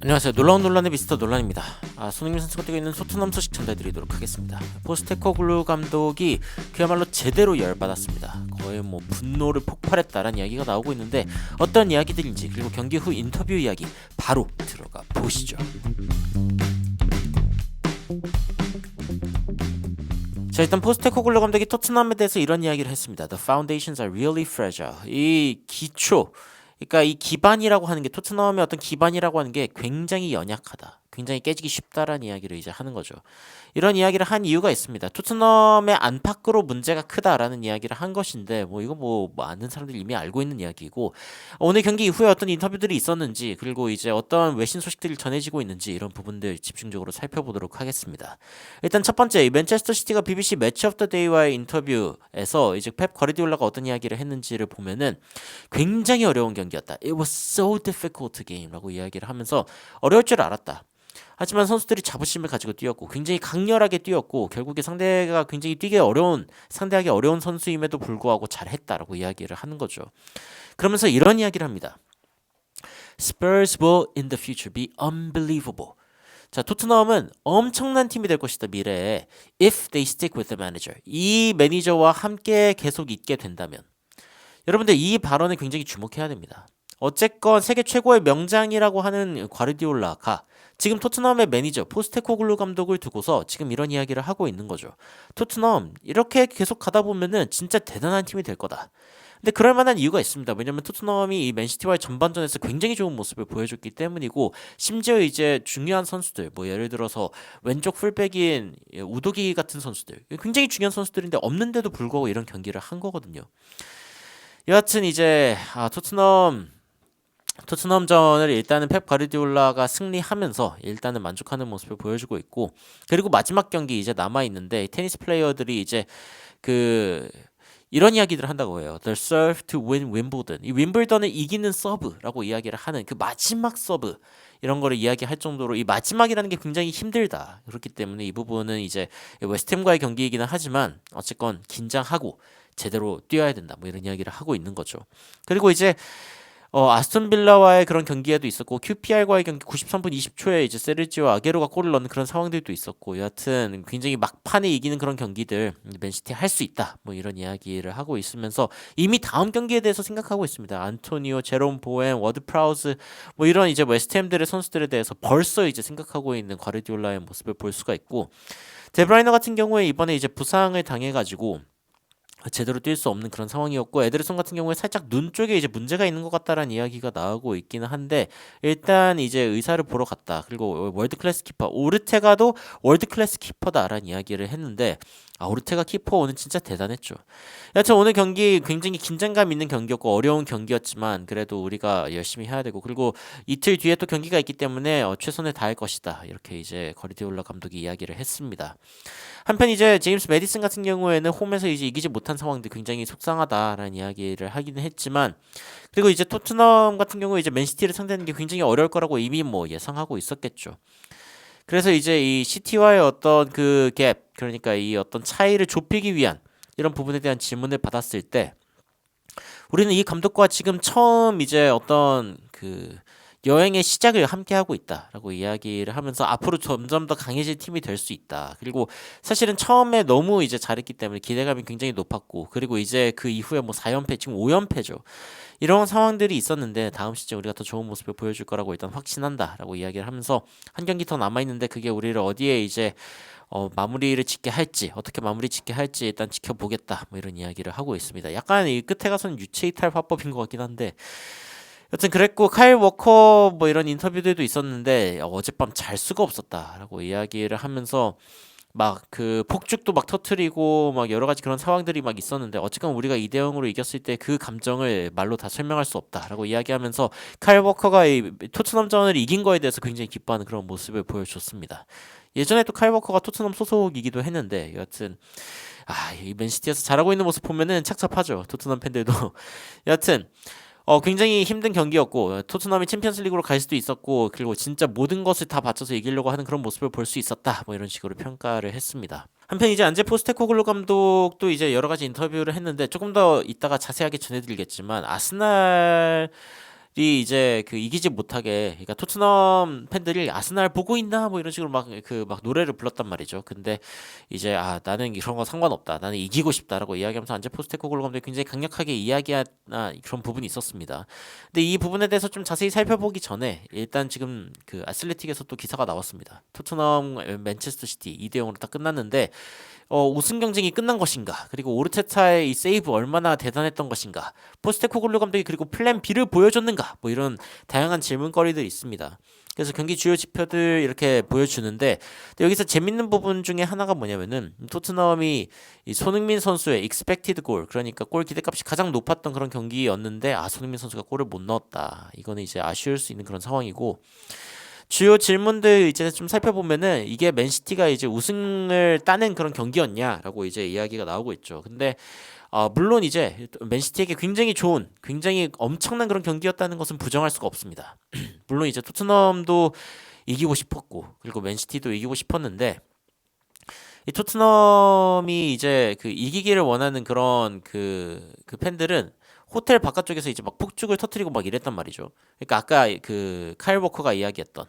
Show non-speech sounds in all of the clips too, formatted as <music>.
안녕하세요. 놀라운 논란의 미스터 논란입니다. 아, 손흥민 선수가 뛰고 있는 토트넘 소식 전달드리도록 하겠습니다. 포스테코글루 감독이 그야말로 제대로 열받았습니다. 거의 뭐 분노를 폭발했다라는 이야기가 나오고 있는데 어떤 이야기들인지 그리고 경기 후 인터뷰 이야기 바로 들어가 보시죠. 자 일단 포스테코글루 감독이 토트넘에 대해서 이런 이야기를 했습니다. The foundations are really fragile. 이 기초 그러니까 이 기반이라고 하는 게 토트넘의 어떤 기반이라고 하는 게 굉장히 연약하다. 굉장히 깨지기 쉽다라는 이야기를 이제 하는 거죠. 이런 이야기를 한 이유가 있습니다. 토트넘의 안팎으로 문제가 크다라는 이야기를 한 것인데 뭐 이거 뭐 많은 사람들이 이미 알고 있는 이야기고 오늘 경기 이후에 어떤 인터뷰들이 있었는지 그리고 이제 어떤 외신 소식들이 전해지고 있는지 이런 부분들 집중적으로 살펴보도록 하겠습니다. 일단 첫 번째 이 맨체스터 시티가 BBC 매치 오브 더 데이와의 인터뷰에서 이제 펩 과르디올라가 어떤 이야기를 했는지를 보면은 굉장히 어려운 경기였다. It was so difficult game라고 이야기를 하면서 어려울 줄 알았다. 하지만 선수들이 자부심을 가지고 뛰었고 굉장히 강렬하게 뛰었고 결국에 상대가 굉장히 뛰기 어려운 상대하기 어려운 선수임에도 불구하고 잘했다라고 이야기를 하는 거죠. 그러면서 이런 이야기를 합니다. Spurs will in the future be unbelievable. 자, 토트넘은 엄청난 팀이 될 것이다 미래에 if they stick with the manager. 이 매니저와 함께 계속 있게 된다면 여러분들 이 발언에 굉장히 주목해야 됩니다. 어쨌건 세계 최고의 명장이라고 하는 과르디올라가 지금 토트넘의 매니저 포스테코글루 감독을 두고서 지금 이런 이야기를 하고 있는 거죠. 토트넘 이렇게 계속 가다 보면은 진짜 대단한 팀이 될 거다. 근데 그럴 만한 이유가 있습니다. 왜냐면 토트넘이 이 맨시티와의 전반전에서 굉장히 좋은 모습을 보여줬기 때문이고 심지어 이제 중요한 선수들 뭐 예를 들어서 왼쪽 풀백인 우도기 같은 선수들 굉장히 중요한 선수들인데 없는데도 불구하고 이런 경기를 한 거거든요. 여하튼 이제 아, 토트넘 토트넘전을 일단은 펩 가르디올라가 승리하면서 일단은 만족하는 모습을 보여주고 있고 그리고 마지막 경기 이제 남아 있는데 테니스 플레이어들이 이제 그 이런 이야기들을 한다고 해요. The serve to win Wimbledon. 이 윈블던을 이기는 서브라고 이야기를 하는 그 마지막 서브 이런 거를 이야기할 정도로 이 마지막이라는 게 굉장히 힘들다. 그렇기 때문에 이 부분은 이제 웨스템과의 경기이기는 하지만 어쨌건 긴장하고 제대로 뛰어야 된다. 뭐 이런 이야기를 하고 있는 거죠. 그리고 이제 어, 아스톤 빌라와의 그런 경기에도 있었고 QPR과의 경기 93분 20초에 이제 세르지오 아게로가 골을 넣는 그런 상황들도 있었고 여하튼 굉장히 막판에 이기는 그런 경기들 맨시티 할 수 있다 뭐 이런 이야기를 하고 있으면서 이미 다음 경기에 대해서 생각하고 있습니다. 안토니오, 제롬 보엔, 워드 프라우즈 뭐 이런 이제 웨스트햄들의 선수들에 대해서 벌써 이제 생각하고 있는 과르디올라의 모습을 볼 수가 있고 데브라이너 같은 경우에 이번에 이제 부상을 당해가지고 제대로 뛸 수 없는 그런 상황이었고 에드르손 같은 경우에 살짝 눈 쪽에 이제 문제가 있는 것 같다라는 이야기가 나오고 있기는 한데 일단 이제 의사를 보러 갔다 그리고 월드 클래스 키퍼 오르테가도 월드 클래스 키퍼다라는 이야기를 했는데 아 오르테가 키퍼 오늘 진짜 대단했죠. 여하튼 오늘 경기 굉장히 긴장감 있는 경기였고 어려운 경기였지만 그래도 우리가 열심히 해야 되고 그리고 이틀 뒤에 또 경기가 있기 때문에 어, 최선을 다할 것이다 이렇게 이제 거리디올라 감독이 이야기를 했습니다. 한편 이제 제임스 메디슨 같은 경우에는 홈에서 이제 이기지 못한 상황들 굉장히 속상하다라는 이야기를 하기는 했지만 그리고 이제 토트넘 같은 경우에 이제 맨시티를 상대하는 게 굉장히 어려울 거라고 이미 뭐 예상하고 있었겠죠. 그래서 이제 이 시티와의 어떤 그 갭, 그러니까 이 어떤 차이를 좁히기 위한 이런 부분에 대한 질문을 받았을 때 우리는 이 감독과 지금 처음 이제 어떤 그 여행의 시작을 함께 하고 있다라고 이야기를 하면서 앞으로 점점 더 강해질 팀이 될 수 있다. 그리고 사실은 처음에 너무 이제 잘했기 때문에 기대감이 굉장히 높았고 그리고 이제 그 이후에 뭐 4연패 지금 5연패죠. 이런 상황들이 있었는데 다음 시즌 우리가 더 좋은 모습을 보여줄 거라고 일단 확신한다라고 이야기를 하면서 한 경기 더 남아 있는데 그게 우리를 어디에 이제 어, 마무리를 짓게 할지 어떻게 마무리 짓게 할지 일단 지켜보겠다 뭐 이런 이야기를 하고 있습니다. 약간 이 끝에 가서는 유체이탈 화법인 것 같긴 한데 여튼 그랬고 카일 워커 뭐 이런 인터뷰들도 있었는데 어젯밤 잘 수가 없었다라고 이야기를 하면서 막 그 폭죽도 막 터트리고 막 여러 가지 그런 상황들이 막 있었는데 어쨌건 우리가 2대 0으로 이겼을 때 그 감정을 말로 다 설명할 수 없다라고 이야기하면서 카일 워커가 이 토트넘전을 이긴 거에 대해서 굉장히 기뻐하는 그런 모습을 보여줬습니다. 예전에 또 카일 워커가 토트넘 소속이기도 했는데 여하튼 아, 이 맨시티에서 잘하고 있는 모습 보면은 착잡하죠. 토트넘 팬들도. <laughs> 여하튼 어, 굉장히 힘든 경기였고 토트넘이 챔피언스리그로 갈 수도 있었고 그리고 진짜 모든 것을 다 바쳐서 이기려고 하는 그런 모습을 볼 수 있었다. 뭐 이런 식으로 평가를 했습니다. 한편 이제 안제 포스테코글루 감독도 이제 여러 가지 인터뷰를 했는데 조금 더 이따가 자세하게 전해드리겠지만 아스날 이제 그 이기지 못하게 그러니까 토트넘 팬들이 아스날 보고 있나 뭐 이런 식으로 막 그 막 노래를 불렀단 말이죠. 근데 이제 아 나는 이런 거 상관없다. 나는 이기고 싶다라고 이야기하면서 안제 포스테코글로 감독이 굉장히 강력하게 이야기한 그런 부분이 있었습니다. 근데 이 부분에 대해서 좀 자세히 살펴보기 전에 일단 지금 그 아슬레틱에서 또 기사가 나왔습니다. 토트넘 맨체스터 시티 2대 0으로 딱 끝났는데 어, 우승 경쟁이 끝난 것인가? 그리고 오르테타의 이 세이브 얼마나 대단했던 것인가? 포스테코글루 감독이 그리고 플랜 B를 보여줬는가? 뭐 이런 다양한 질문거리들이 있습니다. 그래서 경기 주요 지표들 이렇게 보여주는데 여기서 재밌는 부분 중에 하나가 뭐냐면은 토트넘이 이 손흥민 선수의 expected goal 그러니까 골 기대값이 가장 높았던 그런 경기였는데 아 손흥민 선수가 골을 못 넣었다. 이거는 이제 아쉬울 수 있는 그런 상황이고 주요 질문들 이제 좀 살펴보면은 이게 맨시티가 이제 우승을 따낸 그런 경기였냐라고 이제 이야기가 나오고 있죠. 근데 어, 물론 이제 맨시티에게 굉장히 좋은, 굉장히 엄청난 그런 경기였다는 것은 부정할 수가 없습니다. <clears throat> 물론 이제 토트넘도 이기고 싶었고, 그리고 맨시티도 이기고 싶었는데, 이 토트넘이 이제 그 이기기를 원하는 그런 그, 그 팬들은 호텔 바깥쪽에서 이제 막 폭죽을 터트리고 막 이랬단 말이죠. 그러니까 아까 그 카일 워커가 이야기했던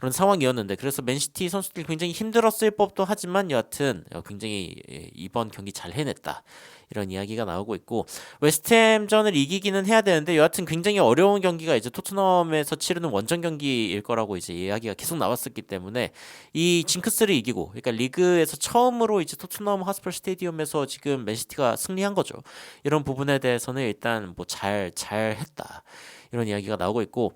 그런 상황이었는데 그래서 맨시티 선수들이 굉장히 힘들었을 법도 하지만 여하튼 굉장히 이번 경기 잘 해냈다. 이런 이야기가 나오고 있고 웨스트햄전을 이기기는 해야 되는데 여하튼 굉장히 어려운 경기가 이제 토트넘에서 치르는 원정 경기일 거라고 이제 이야기가 계속 나왔었기 때문에 이 징크스를 이기고 그러니까 리그에서 처음으로 이제 토트넘 하스퍼 스테디움에서 지금 맨시티가 승리한 거죠. 이런 부분에 대해서는 일단 뭐 잘 잘했다. 이런 이야기가 나오고 있고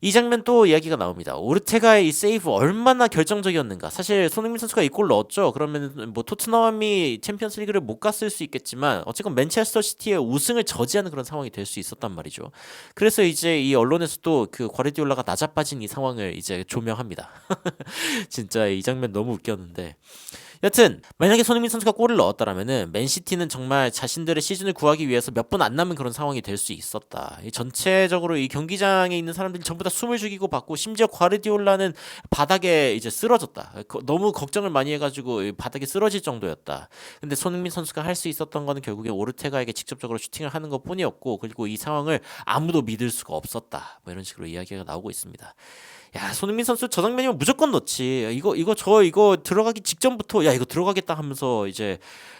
이 장면 또 이야기가 나옵니다. 오르테가의 이 세이브 얼마나 결정적이었는가. 사실 손흥민 선수가 이 골 넣었죠. 그러면 뭐 토트넘이 챔피언스리그를 못 갔을 수 있겠지만 어쨌건 맨체스터 시티의 우승을 저지하는 그런 상황이 될 수 있었단 말이죠. 그래서 이제 이 언론에서도 그 과르디올라가 나자빠진 이 상황을 이제 조명합니다. <laughs> 진짜 이 장면 너무 웃겼는데. 여튼 만약에 손흥민 선수가 골을 넣었다라면은 맨시티는 정말 자신들의 시즌을 구하기 위해서 몇 분 안 남은 그런 상황이 될 수 있었다. 전체적으로 이 경기장에 있는 사람들이 전부 다 숨을 죽이고 받고 심지어 과르디올라는 바닥에 이제 쓰러졌다. 너무 걱정을 많이 해가지고 바닥에 쓰러질 정도였다. 근데 손흥민 선수가 할 수 있었던 거는 결국에 오르테가에게 직접적으로 슈팅을 하는 것 뿐이었고 그리고 이 상황을 아무도 믿을 수가 없었다. 뭐 이런 식으로 이야기가 나오고 있습니다. 야 손흥민 선수 저 장면이면 무조건 넣지. 이거 이거 저 이거 들어가기 직전부터 야 이거 들어가겠다 하면서 이제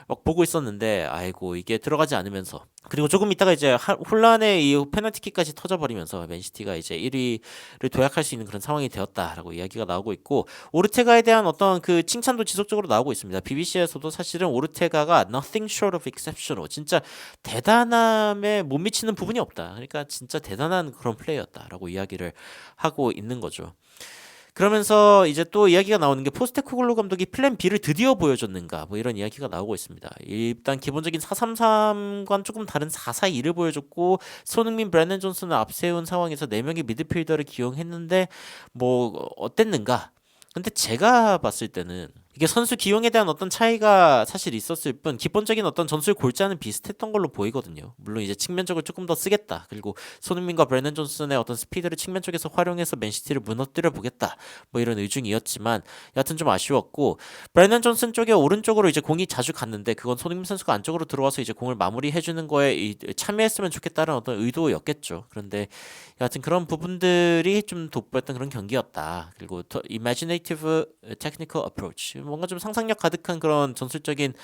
막 보고 있었는데 아이고 이게 들어가지 않으면서 그리고 조금 있다가 이제 혼란의 이 페널티킥까지 터져버리면서 맨시티가 이제 1위를 도약할 수 있는 그런 상황이 되었다라고 이야기가 나오고 있고 오르테가에 대한 어떤 그 칭찬도 지속적으로 나오고 있습니다. BBC에서도 사실은 오르테가가 nothing short of exceptional 진짜 대단함에 못 미치는 부분이 없다. 그러니까 진짜 대단한 그런 플레이였다라고 이야기를 하고 있는 거죠. 그러면서 이제 또 이야기가 나오는 게 포스테코글로 감독이 플랜 B를 드디어 보여줬는가 뭐 이런 이야기가 나오고 있습니다. 일단 기본적인 433과는 조금 다른 442를 보여줬고 손흥민, 브랜든 존슨을 앞세운 상황에서 4명의 미드필더를 기용했는데 뭐 어땠는가? 근데 제가 봤을 때는 이게 선수 기용에 대한 어떤 차이가 사실 있었을 뿐 기본적인 어떤 전술 골자는 비슷했던 걸로 보이거든요. 물론 이제 측면적으로 조금 더 쓰겠다. 그리고 손흥민과 브레넌 존슨의 어떤 스피드를 측면 쪽에서 활용해서 맨시티를 무너뜨려 보겠다. 뭐 이런 의중이었지만 여하튼 좀 아쉬웠고 브레넌 존슨 쪽에 오른쪽으로 이제 공이 자주 갔는데 그건 손흥민 선수가 안쪽으로 들어와서 이제 공을 마무리해 주는 거에 참여했으면 좋겠다는 어떤 의도였겠죠. 그런데 여하튼 그런 부분들이 좀 돋보였던 그런 경기였다. 그리고 imaginative technical approach 뭔가 좀 상상력 가득한 그런 전술적인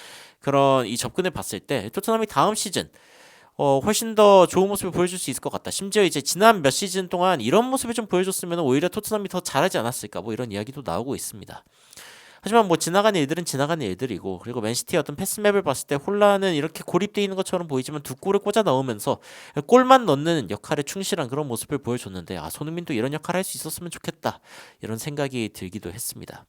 그런 이 접근을 봤을 때 토트넘이 다음 시즌 어, 훨씬 더 좋은 모습을 보여줄 수 있을 것 같다. 심지어 이제 지난 몇 시즌 동안 이런 모습을 좀 보여줬으면 오히려 토트넘이 더 잘하지 않았을까 뭐 이런 이야기도 나오고 있습니다. 하지만 뭐 지나가는 일들은 지나가는 일들이고 그리고 맨시티의 어떤 패스맵을 봤을 때 혼란은 이렇게 고립되어 있는 것처럼 보이지만 두 골을 꽂아 넣으면서 골만 넣는 역할에 충실한 그런 모습을 보여줬는데 아 손흥민도 이런 역할을 할 수 있었으면 좋겠다 이런 생각이 들기도 했습니다.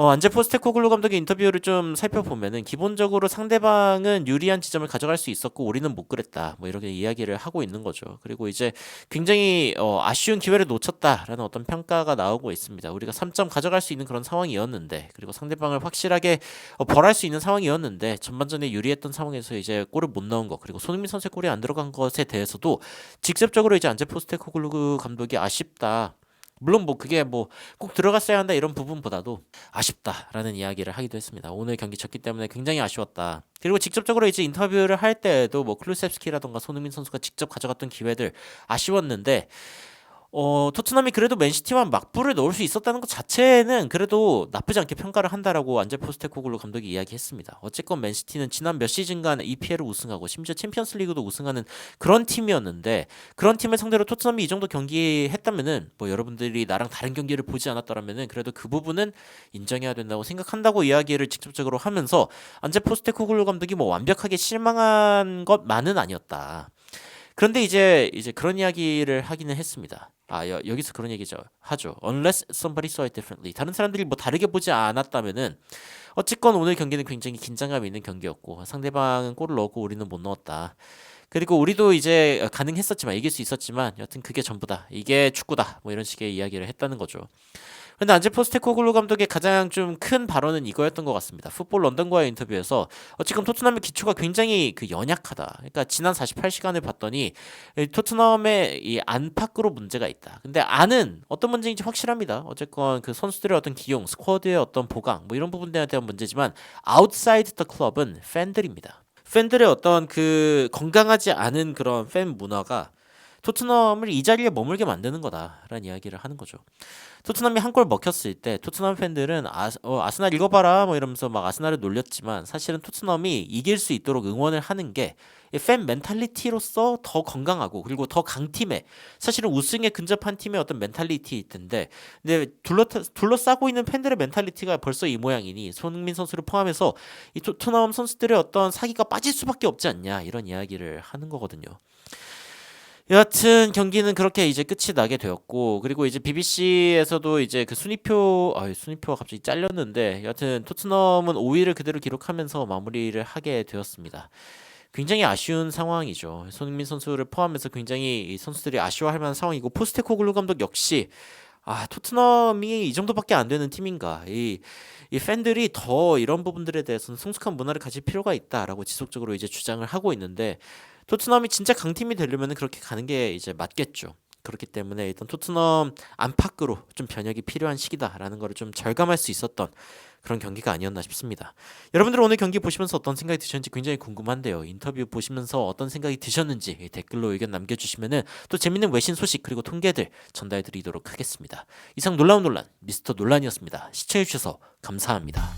어, 안제 포스테코글루 감독의 인터뷰를 좀 살펴보면은 기본적으로 상대방은 유리한 지점을 가져갈 수 있었고 우리는 못 그랬다. 뭐 이렇게 이야기를 하고 있는 거죠. 그리고 이제 굉장히 어, 아쉬운 기회를 놓쳤다라는 어떤 평가가 나오고 있습니다. 우리가 3점 가져갈 수 있는 그런 상황이었는데 그리고 상대방을 확실하게 어, 벌할 수 있는 상황이었는데 전반전에 유리했던 상황에서 이제 골을 못 넣은 거 그리고 손흥민 선수의 골이 안 들어간 것에 대해서도 직접적으로 이제 안제 포스테코글루 감독이 아쉽다. 물론 뭐 그게 뭐 꼭 들어갔어야 한다 이런 부분보다도 아쉽다라는 이야기를 하기도 했습니다. 오늘 경기 졌기 때문에 굉장히 아쉬웠다. 그리고 직접적으로 이제 인터뷰를 할 때에도 뭐 클루셉스키라던가 손흥민 선수가 직접 가져갔던 기회들 아쉬웠는데 어, 토트넘이 그래도 맨시티만 막불을 넣을 수 있었다는 것 자체는 그래도 나쁘지 않게 평가를 한다라고 안제 포스테코글루 감독이 이야기했습니다. 어쨌건 맨시티는 지난 몇 시즌간 EPL을 우승하고 심지어 챔피언스리그도 우승하는 그런 팀이었는데 그런 팀을 상대로 토트넘이 이 정도 경기 했다면은 뭐 여러분들이 나랑 다른 경기를 보지 않았더라면은 그래도 그 부분은 인정해야 된다고 생각한다고 이야기를 직접적으로 하면서 안제 포스테코글루 감독이 뭐 완벽하게 실망한 것만은 아니었다. 그런데 이제 이제 그런 이야기를 하기는 했습니다. 아 여, 여기서 그런 얘기죠 하죠. Unless somebody saw it differently. 다른 사람들이 뭐 다르게 보지 않았다면은 어쨌건 오늘 경기는 굉장히 긴장감 있는 경기였고 상대방은 골을 넣고 우리는 못 넣었다. 그리고 우리도 이제 가능했었지만 이길 수 있었지만 여튼 그게 전부다. 이게 축구다. 뭐 이런 식의 이야기를 했다는 거죠. 근데 안제 포스테코글루 감독의 가장 좀 큰 발언은 이거였던 것 같습니다. 풋볼 런던과의 인터뷰에서 어, 지금 토트넘의 기초가 굉장히 그 연약하다. 그러니까 지난 48시간을 봤더니 이 토트넘의 이 안팎으로 문제가 있다. 근데 안은 어떤 문제인지 확실합니다. 어쨌건 그 선수들의 어떤 기용, 스쿼드의 어떤 보강 뭐 이런 부분에 대한 문제지만 아웃사이드 더 클럽은 팬들입니다. 팬들의 어떤 그 건강하지 않은 그런 팬 문화가 토트넘을 이 자리에 머물게 만드는 거다라는 이야기를 하는 거죠. 토트넘이 한 골 먹혔을 때 토트넘 팬들은 아, 어, 아스날 읽어봐라 뭐 이러면서 막 아스날을 놀렸지만 사실은 토트넘이 이길 수 있도록 응원을 하는 게 팬 멘탈리티로서 더 건강하고 그리고 더 강팀에 사실은 우승에 근접한 팀의 어떤 멘탈리티일 텐데 근데 둘러 둘러싸고 있는 팬들의 멘탈리티가 벌써 이 모양이니 손흥민 선수를 포함해서 이 토트넘 선수들의 어떤 사기가 빠질 수밖에 없지 않냐 이런 이야기를 하는 거거든요. 여하튼 경기는 그렇게 이제 끝이 나게 되었고 그리고 이제 BBC에서도 이제 그 순위표 아 순위표가 갑자기 잘렸는데 여하튼 토트넘은 5위를 그대로 기록하면서 마무리를 하게 되었습니다. 굉장히 아쉬운 상황이죠. 손흥민 선수를 포함해서 굉장히 이 선수들이 아쉬워할 만한 상황이고 포스테코글루 감독 역시 아 토트넘이 이 정도밖에 안 되는 팀인가 이, 이 팬들이 더 이런 부분들에 대해서는 성숙한 문화를 가질 필요가 있다라고 지속적으로 이제 주장을 하고 있는데 토트넘이 진짜 강팀이 되려면 그렇게 가는 게 이제 맞겠죠. 그렇기 때문에 일단 토트넘 안팎으로 좀 변혁이 필요한 시기다라는 거를 좀 절감할 수 있었던 그런 경기가 아니었나 싶습니다. 여러분들 오늘 경기 보시면서 어떤 생각이 드셨는지 굉장히 궁금한데요. 인터뷰 보시면서 어떤 생각이 드셨는지 댓글로 의견 남겨주시면은 또 재밌는 외신 소식 그리고 통계들 전달드리도록 하겠습니다. 이상 놀라운 논란 미스터 논란이었습니다. 시청해주셔서 감사합니다.